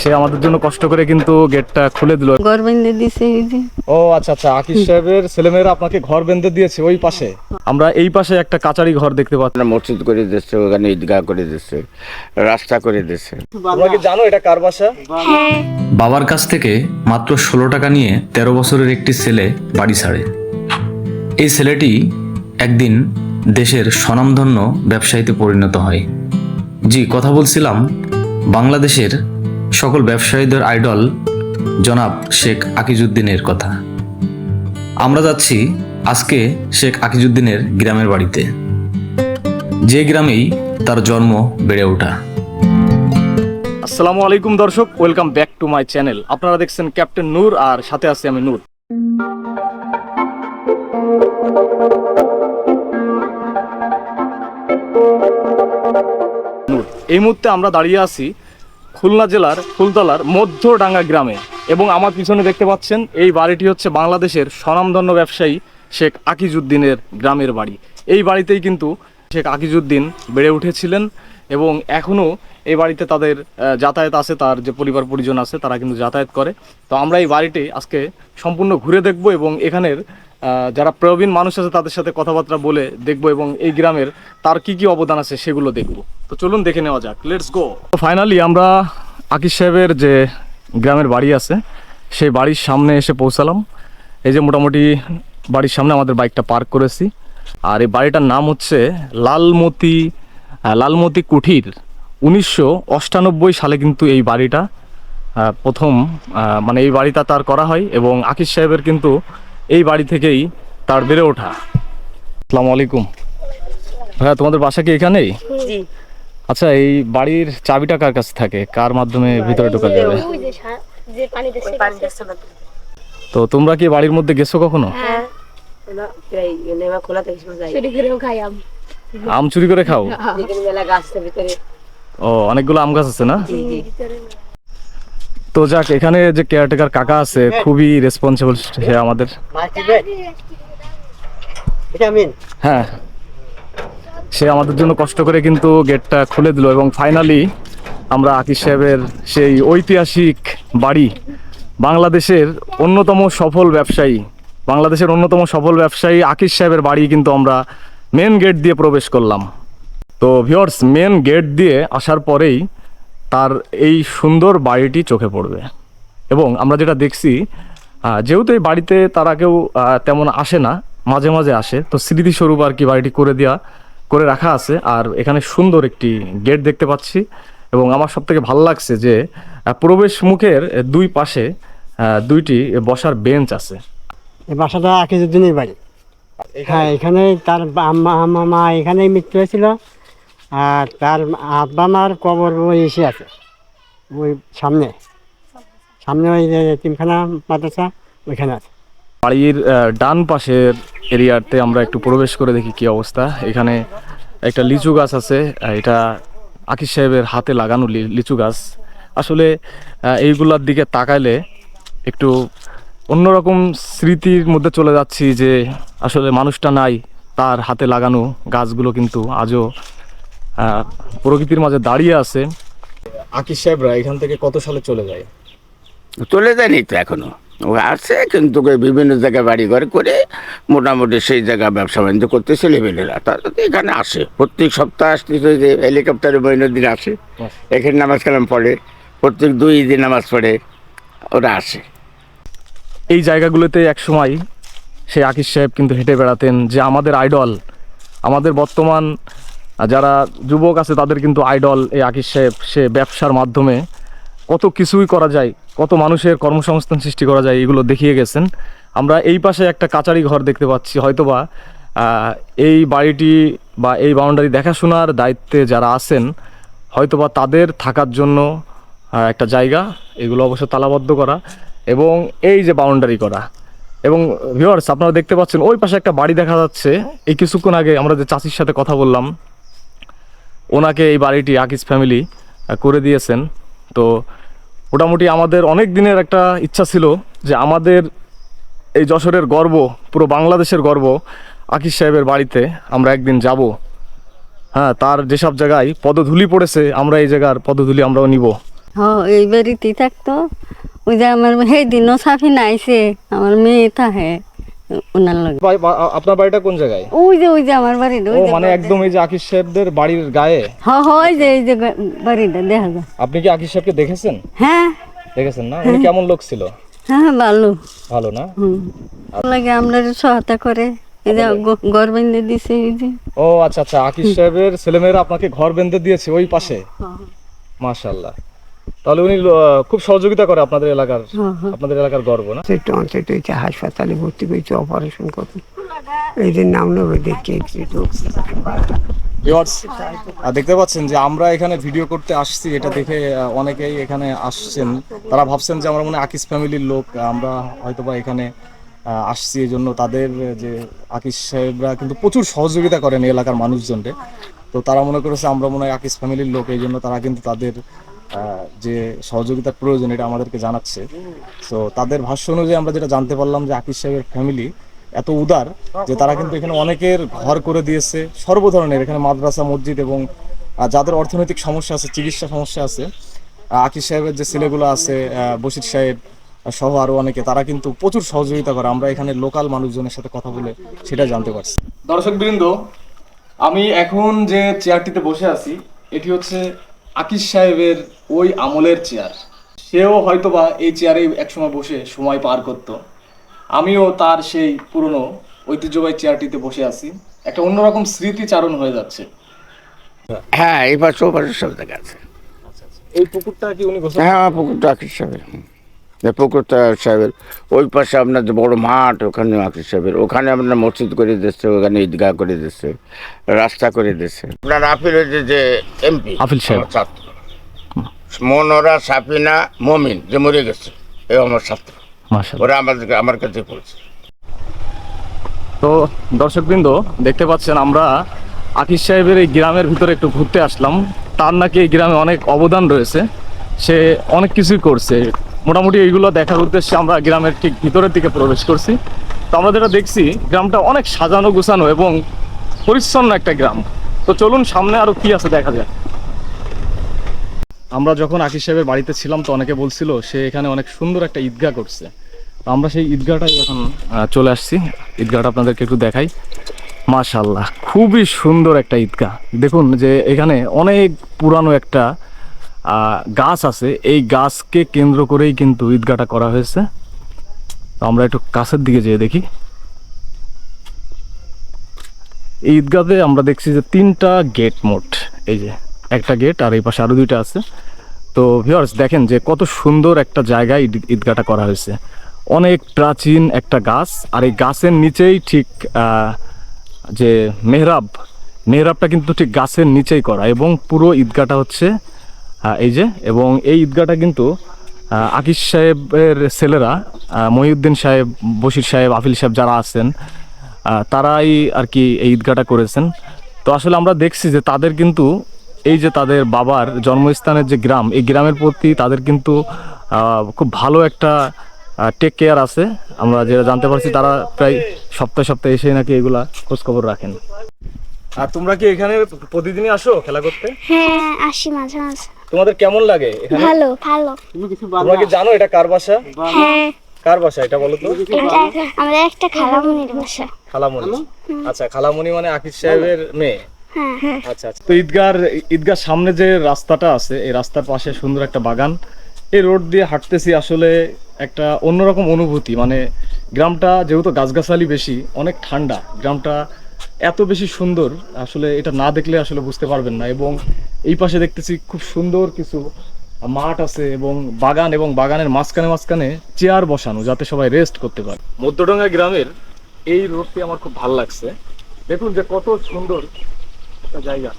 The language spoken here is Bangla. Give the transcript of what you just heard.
সে আমাদের জন্য কষ্ট করে কিন্তু গেটটা খুলে দিল। ঘর বেঁধে যে। ও আচ্ছা আচ্ছা আকিস সাহেবের ছেলেমেয়েরা আপনাকে ঘর বেঁধে দিয়েছে ওই পাশে? আমরা এই পাশে একটা কাচারি ঘর দেখতে পাচ্ছি। মসজিদ করে দিচ্ছে ওখানে ঈদগাহ করে দিচ্ছে রাস্তা করে দিচ্ছে তোমরা কি জানো এটা কার বাসা? বাবার কাছ থেকে মাত্র ষোলো টাকা নিয়ে তেরো বছরের একটি ছেলে বাড়ি ছাড়ে। এই ছেলেটি একদিন দেশের স্বনামধন্য ব্যবসায়ীতে পরিণত হয়। জি কথা বলছিলাম বাংলাদেশের সকল ব্যবসায়ীদের আইডল জনাব শেখ আকিজুদ্দিনের কথা। আমরা যাচ্ছি আজকে শেখ আকিজুদ্দিনের গ্রামের বাড়িতে। যে গ্রামেই তার জন্ম বেড়ে ওঠা। আসসালামু আলাইকুম দর্শক, welcome back to my channel. আপনারা দেখছেন ক্যাপ্টেন নূর আর সাথে আছি আমি নূর। নূর, এই মুহূর্তে আমরা দাঁড়িয়ে আছি খুলনা জেলার ফুলতলার মধ্যডাঙ্গা গ্রামে। এবং আমার পিছনে দেখতে পাচ্ছেন, এই বাড়িটি হচ্ছে বাংলাদেশের স্বনামধন্য ব্যবসায়ী শেখ আকিজুদ্দিনের গ্রামের বাড়ি। এই বাড়িতেই কিন্তু শেখ আকিজুদ্দিন বেড়ে উঠেছিলেন এবং এখনও এই বাড়িতে তাদের যাতায়াত আছে, তার যে পরিবার পরিজন আছে, তারা কিন্তু যাতায়াত করে। তো আমরা এই বাড়িটি আজকে সম্পূর্ণ ঘুরে দেখব এবং এখানের যারা প্রবীণ মানুষ আছে, তাদের সাথে কথাবার্তা বলে দেখব এবং এই গ্রামের তার কি কি অবদান আছে সেগুলো দেখব। তো চলুন দেখে নেওয়া যাক। লেটস গো ফাইনালি আমরা আকিস সাহেবের যে গ্রামের বাড়ি আছে, সেই বাড়ির সামনে এসে পৌঁছালাম। এই যে মোটামুটি বাড়ির সামনে আমাদের বাইকটা পার্ক করেছি। আর এই বাড়িটার নাম হচ্ছে লালমতি লালমতি কুঠির। উনিশশো অষ্টানব্বই সালে কিন্তু এই বাড়িটা প্রথম মানে এই বাড়িটা তার করা হয় এবং আকিস সাহেবের কিন্তু এই বাড়ি থেকেই তার বেড়ে ওঠা। আসসালামু আলাইকুম। ভাইয়া তোমাদের বাসা কি এখানেই? আচ্ছা এই বাড়ির চাবিটা কার কাছে থাকে? কার মাধ্যমে ভিতরে ঢোকা যাবে? তো তোমরা কি বাড়ির মধ্যে গেছো কখনো? হ্যাঁ। আম। চুরি করে খাও? ভিতরে ও অনেকগুলো আম গাছ আছে না? তো যাক এখানে যে কেয়ারটেকার কাকা আছে খুবই রেসপন্সিবল সে আমাদের। হ্যাঁ। সে আমাদের জন্য কষ্ট করে কিন্তু গেটটা খুলে দিল এবং ফাইনালি আমরা আকিস সাহেবের সেই ঐতিহাসিক বাড়ি বাংলাদেশের অন্যতম সফল ব্যবসায়ী বাংলাদেশের অন্যতম সফল ব্যবসায়ী আকিস সাহেবের বাড়ি কিন্তু আমরা মেন গেট দিয়ে প্রবেশ করলাম। তো ভিওর্স মেন গেট দিয়ে আসার পরেই তার এই সুন্দর বাড়িটি চোখে পড়বে। এবং আমরা যেটা দেখছি যেহেতু এই বাড়িতে তারা কেউ তেমন আসে না মাঝে মাঝে আসে তো স্মৃতিস্বরূপ আর কি বাড়িটি করে দেওয়া করে রাখা আছে। আর এখানে সুন্দর একটি গেট দেখতে পাচ্ছি। এবং আমার সব থেকে ভালো লাগছে যে প্রবেশ মুখের দুই পাশে দুইটি বসার বেঞ্চ আছে। এই বাসাটা আকিজুদ্দিনের বাড়ি। হ্যাঁ এখানে তার মা এখানেই মৃত্যু হয়েছিল। আর তার আব্বা মার কবর ওই এসে আছে, ওই সামনে। সামনে ওই তিনখানা মাদ্রাসা, ওইখানে আছে। বাড়ির ডান পাশের এরিয়াতে আমরা একটু প্রবেশ করে দেখি কি অবস্থা। এখানে একটা লিচু গাছ আছে এটা আকিস সাহেবের হাতে লাগানো লিচু গাছ। আসলে এইগুলার দিকে তাকাইলে একটু অন্যরকম স্মৃতির মধ্যে চলে যাচ্ছি যে আসলে মানুষটা নাই তার হাতে লাগানো গাছগুলো কিন্তু আজও প্রকৃতির মাঝে দাঁড়িয়ে আছে। আকিস সাহেবরা এখান থেকে কত সালে চলে যায়? চলে যায়নি তো এখনও। ও আছে কিন্তু বিভিন্ন জায়গায় বাড়ি ঘর করে মোটামুটি সেই জায়গায় ব্যবসা বাণিজ্য করতে ছেলেমেয়েরা তারা তো এখানে আসে প্রত্যেক সপ্তাহ আসতেছে যে হেলিকপ্টারে দিন আসে এখানে নামাজ কালাম পড়ে প্রত্যেক দুই দিন নামাজ পড়ে ওরা আসে। এই জায়গাগুলোতে এক সময় সেই আকিস সাহেব কিন্তু হেঁটে বেড়াতেন যে আমাদের আইডল আমাদের বর্তমান যারা যুবক আছে, তাদের কিন্তু আইডল এই আকিস সাহেব সে ব্যবসার মাধ্যমে কত কিছুই করা যায়, কত মানুষের কর্মসংস্থান সৃষ্টি করা যায়, এগুলো দেখিয়ে গেছেন। আমরা এই পাশে একটা কাচারি ঘর দেখতে পাচ্ছি, হয়তোবা এই বাড়িটি বা এই বাউন্ডারি দেখাশোনার দায়িত্বে যারা আছেন, হয়তোবা তাদের থাকার জন্য একটা জায়গা, এগুলো অবশ্য তালাবদ্ধ করা এবং এই যে বাউন্ডারি করা। এবং ভিউয়ার্স আপনারা দেখতে পাচ্ছেন, ওই পাশে একটা বাড়ি দেখা যাচ্ছে। এই কিছুক্ষণ আগে আমরা যে চাষির সাথে কথা বললাম ওনাকে এই বাড়িটি আকিস ফ্যামিলি করে দিয়েছেন। তো মোটামুটি আমাদের অনেক দিনের একটা ইচ্ছা ছিল যে আমাদের এই যশোরের গর্ব, পুরো বাংলাদেশের গর্ব আকিস সাহেবের বাড়িতে আমরা একদিন যাব। হ্যাঁ তার যেসব জায়গায় পদধূলি পড়েছে, আমরা এই জায়গার পদধূলি আমরাও নিব। হ্যাঁ এই বাড়িতেই থাকতো। ওই যে আমার সেই দিনও সাফি নাইছে আমার মেয়ে থাকে ওনার লগে। আপনার বাড়িটা কোন জায়গায়? ওই যে ওই যে আমার ওই মানে একদম এই যে আকিস সাহেবদের বাড়ির গায়ে? ওই যে এই যে বাড়িটা দেখা যায় আপনি কি আকিস সাহেবকে দেখেছেন? হ্যাঁ। দেখেছেন না? উনি কেমন লোক ছিল? হ্যাঁ ভালো। ভালো না? হুম। লাগে আমরা সহায়তা করে এই যে গ- ঘর বেঁধে দিছে এই যে। ও আচ্ছা আচ্ছা আকিস সাহেবের ছেলেমেয়েরা আপনাকে ঘর বেঁধে দিয়েছে ওই পাশে? মাশাল্লাহ তাহলে উনি খুব সহযোগিতা করে আপনাদের এলাকার হ্যাঁ, হ্যাঁ। আপনাদের এলাকার গর্ব না? সেটা অন্তত হয়েছে হাসপাতালে ভর্তি করেছে অপারেশন করতে এই যে নাম নেবে দেখে দেখতে পাচ্ছেন যে আমরা এখানে ভিডিও করতে আসছি এটা দেখে অনেকেই এখানে আসছেন। তারা ভাবছেন যে আমরা মনে হয় আকিস ফ্যামিলির লোক আমরা হয়তোবা এখানে আসছি এই জন্য তাদের যে আকিস সাহেবরা কিন্তু প্রচুর সহযোগিতা করেন এই এলাকার মানুষজনকে তো তারা মনে করেছে আমরা মনে হয় আকিস ফ্যামিলির লোক এই জন্য তারা কিন্তু তাদের যে সহযোগিতার প্রয়োজন, এটা আমাদেরকে জানাচ্ছে। তো তাদের ভাষ্য অনুযায়ী আমরা যেটা জানতে পারলাম যে আকিস সাহেবের ফ্যামিলি এত উদার যে তারা কিন্তু এখানে অনেকের ঘর করে দিয়েছে, সর্ব ধরনের, এখানে মাদ্রাসা, মসজিদ এবং যাদের অর্থনৈতিক সমস্যা আছে, চিকিৎসা সমস্যা আছে আকিস সাহেবের যে ছেলেগুলো আছে বশির সাহেব সহ আরও অনেকে, তারা কিন্তু প্রচুর সহযোগিতা করে। আমরা এখানে লোকাল মানুষজনের সাথে কথা বলে সেটা জানতে পারছি। দর্শক বৃন্দ আমি এখন যে চেয়ারটিতে বসে আছি, এটি হচ্ছে আকিস সাহেবের ওই আমলের চেয়ার। সেও হয়তোবা এই চেয়ারে একসময় বসে সময় পার করত। আমিও তার সেই পুরনো ঐতিহ্যবাহী চেয়ারটিতে বসে আছি। একটা অন্যরকম স্মৃতিচারণ হয়ে যাচ্ছে। হ্যাঁ এই পাশে ও পাশে সব জায়গা আছে। এই পুকুরটা কি উনি হ্যাঁ পুকুরটা আকিস সাহেবের। এই সাহেবের ওই পাশে আপনার যে বড় মাঠ ওখানে আকিস সাহেবের। ওখানে আপনার মসজিদ করে দিচ্ছে ওখানে ঈদগাহ করে দিচ্ছে রাস্তা করে দিচ্ছে আপনার আপিলের যে যে এমপি আপিল সাহেব। ছাত্র। মনোরা সাফিনা মমিন যে মরে গেছে এ আমার ছাত্র। ওরা আমাদেরকে আমার কাছে পড়েছে। তো দর্শকবৃন্দ দেখতে পাচ্ছেন আমরা আকিস সাহেবের এই গ্রামের ভিতরে একটু ঘুরতে আসলাম। তার নাকি এই গ্রামে অনেক অবদান রয়েছে। সে অনেক কিছুই করছে। মোটামুটি এইগুলো দেখার উদ্দেশ্যে আমরা গ্রামের ঠিক ভিতরের দিকে প্রবেশ করছি। তো আমরা যেটা দেখছি, গ্রামটা অনেক সাজানো গুছানো এবং পরিচ্ছন্ন একটা গ্রাম। তো চলুন সামনে আরও কি আছে দেখা যায় আমরা যখন আকিস সাহেবের বাড়িতে ছিলাম, তো অনেকে বলছিল সে এখানে অনেক সুন্দর একটা ঈদগাহ করছে। তো আমরা সেই ঈদগাহটাই এখন চলে আসছি। ঈদগাহটা আপনাদেরকে একটু দেখাই। মাশাল্লাহ খুবই সুন্দর একটা ঈদগাহ। দেখুন যে এখানে অনেক পুরানো একটা গাছ আছে। এই গাছকে কেন্দ্র করেই কিন্তু ঈদগাটা করা হয়েছে। তো আমরা একটু কাছের দিকে যেয়ে দেখি। এই ঈদগাতে আমরা দেখছি যে তিনটা গেট মোট। এই যে একটা গেট আর এই পাশে আরও দুইটা আছে। তো ভিউয়ার্স দেখেন যে কত সুন্দর একটা জায়গায় ঈদ- ঈদগাহটা করা হয়েছে। অনেক প্রাচীন একটা গাছ আর এই গাছের নিচেই ঠিক যে মেহরাব, মেহরাবটা কিন্তু ঠিক গাছের নিচেই করা এবং পুরো ঈদগাটা হচ্ছে এই যে, এবং এই ঈদগাহটা কিন্তু আকিস সাহেবের ছেলেরা মহিউদ্দিন সাহেব, বশির সাহেব, আফিল সাহেব যারা আছেন তারাই আর কি এই ঈদগাহটা করেছেন। তো আসলে আমরা দেখছি যে তাদের কিন্তু, এই যে তাদের বাবার জন্মস্থানের যে গ্রাম, এই গ্রামের প্রতি তাদের কিন্তু খুব ভালো একটা টেক কেয়ার আছে। আমরা যেটা জানতে পারছি তারা প্রায় সপ্তাহে সপ্তাহে এসে নাকি এগুলা খোঁজখবর রাখেন। আর তোমরা কি এখানে প্রতিদিনই আসো খেলা করতে? হ্যাঁ আসি মাঝে মাঝে। তোমাদের কেমন লাগে এখানে? ভালো। ভালো। তোমরা কি জানো এটা কার বাসা? হ্যাঁ। কার বাসা এটা বলো তো? এটা আমাদের একটা খালামুনির বাসা। খালামণি আচ্ছা খালামণি মানে আকিস সাহেবের মেয়ে? হ্যাঁ হ্যাঁ। আচ্ছা আচ্ছা। তো ঈদগার ঈদগার সামনে যে রাস্তাটা আছে এই রাস্তার পাশে সুন্দর একটা বাগান। এই রোড দিয়ে হাঁটতেছি আসলে একটা অন্যরকম অনুভূতি। মানে গ্রামটা যেহেতু গাছগাছালি বেশি অনেক ঠান্ডা। গ্রামটা এত বেশি সুন্দর, আসলে এটা না দেখলে আসলে বুঝতে পারবেন না। এবং এই পাশে দেখতেছি খুব সুন্দর কিছু মাঠ আছে এবং বাগান এবং বাগানের মাঝখানে মাঝখানে চেয়ার বসানো, যাতে সবাই রেস্ট করতে পারে। মধ্যডঙ্গা গ্রামের এই রোডটি আমার খুব ভালো লাগছে। দেখুন যে কত সুন্দর একটা জায়গা।